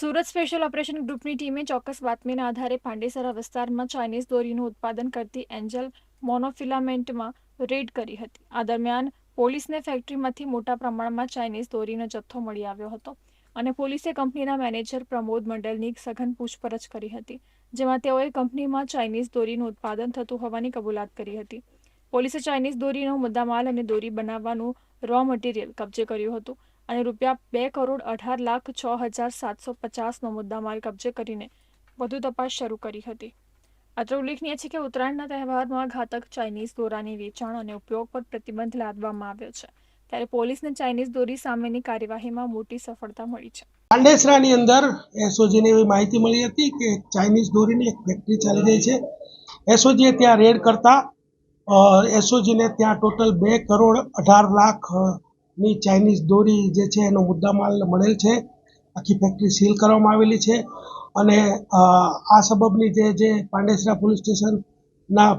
Surat special operation ગ્રુપની ટીમે ચોક્કસ બાતમીના આધારે પાંડેસરા વિસ્તારમાં ચાઇનીઝ દોરીનું ઉત્પાદન કરતી એન્જલ મોનોફિલામેન્ટમાં રેડ કરી હતી. આ દરમિયાન પોલીસને ફેક્ટરીમાંથી મોટા પ્રમાણમાં ચાઇનીઝ દોરીનો જથ્થો મળી આવ્યો હતો અને પોલીસે કંપનીના મેનેજર પ્રમોદ મંડલની સઘન પૂછપરછ કરી હતી, જેમાં તેઓએ કંપનીમાં ચાઇનીઝ દોરીનું ઉત્પાદન થતું હોવાની કબૂલાત કરી હતી. પોલીસે ચાઇનીઝ દોરીનો મુદ્દામાલ અને દોરી બનાવવાનું રો મટીરિયલ કબજે કર્યું હતું. અને રૂપિયા બે કરોડ અઢાર લાખ છ હજાર સાતસો પચાસનો મુદ્દામાલ કબજે કરીને વધુ તપાસ શરૂ કરી હતી. અત્રે ઉલ્લેખનીય છે કે ઉત્તરાયણના તહેવારમાં ઘાતક ચાઇનીઝ દોરાની વેચાણ અને ઉપયોગ પર પ્રતિબંધ લાદવામાં આવ્યો છે. ત્યારે પોલીસને ચાઇનીઝ દોરી સામેની કાર્યવાહીમાં મોટી સફળતા મળી છે. પાંડેસરાની અંદર એસઓજીને એવી માહિતી મળી હતી કે ચાઇનીઝ દોરીની એક ફેક્ટરી ચાલી રહી છે. એસઓજીએ ત્યાં રેડ કરતા એસઓજીને ત્યાં ટોટલ બે કરોડ અઢાર લાખ ની ચાઇનીઝ દોરી જે છે એનો મુદ્દામાલ મળેલ છે. આખી ફેક્ટરી સીલ કરવામાં આવેલી છે. અને આ સબબની જે જે પાંડેસરા પોલીસ સ્ટેશનના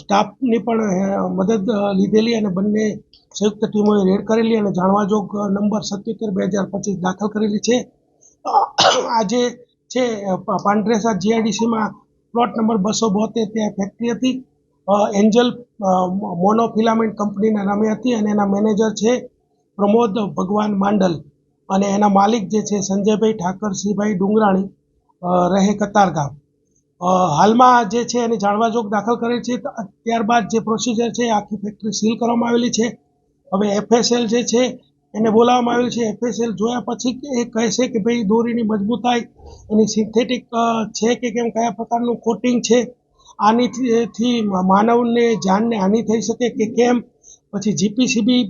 સ્ટાફની પણ મદદ લીધેલી અને બંને સંયુક્ત ટીમોએ રેડ કરેલી અને જાણવાજોગ નંબર સત્યોતેર બે હજાર પચીસ દાખલ કરેલી છે. આજે છે પાંડરેસા જીઆઈડીસીમાં પ્લોટ નંબર બસો બોતેર ત્યાં ફેક્ટરી હતી. એન્જલ મોનોફિલામેન્ટ કંપનીના નામે હતી અને એના મેનેજર છે પ્રમોદ ભગવાન માંડલ અને એના માલિક જે છે સંજયભાઈ ઠાકરસિંહભાઈ ડુંગરાણી રહે કતારગામ. હાલમાં જે છે એની જાણવાજોગ દાખલ કરે છે ત્યારબાદ જે પ્રોસિજર છે આખી ફેક્ટરી સીલ કરવામાં આવેલી છે. હવે એફએસએલ જે છે એને બોલાવવામાં આવેલ છે. એફએસએલ જોયા પછી એ કહેશે કે ભાઈ દોરીની મજબૂતાઈ, એની સિન્થેટિક છે કે કેમ, કયા પ્રકારનું કોટિંગ છે, આની થી- થી માનવને, જાનને હાનિ થઈ શકે કે કેમ પછી જીપીસીબી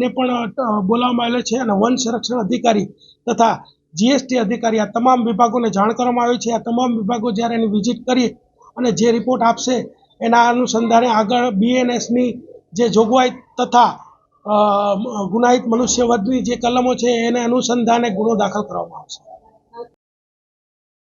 ને પણ બોલાવવામાં આવેલો છે અને વન સંરક્ષણ અધિકારી તથા જીએસટી અધિકારી આ તમામ વિભાગોને જાણ કરવામાં આવી છે. આ તમામ વિભાગો જ્યારે એની વિઝિટ કરી અને જે રિપોર્ટ આપશે એના અનુસંધાને આગળ બીએનએસની જે જોગવાઈ તથા ગુનાહિત મનુષ્યવધની જે કલમો છે એને અનુસંધાને ગુનો દાખલ કરવામાં આવશે.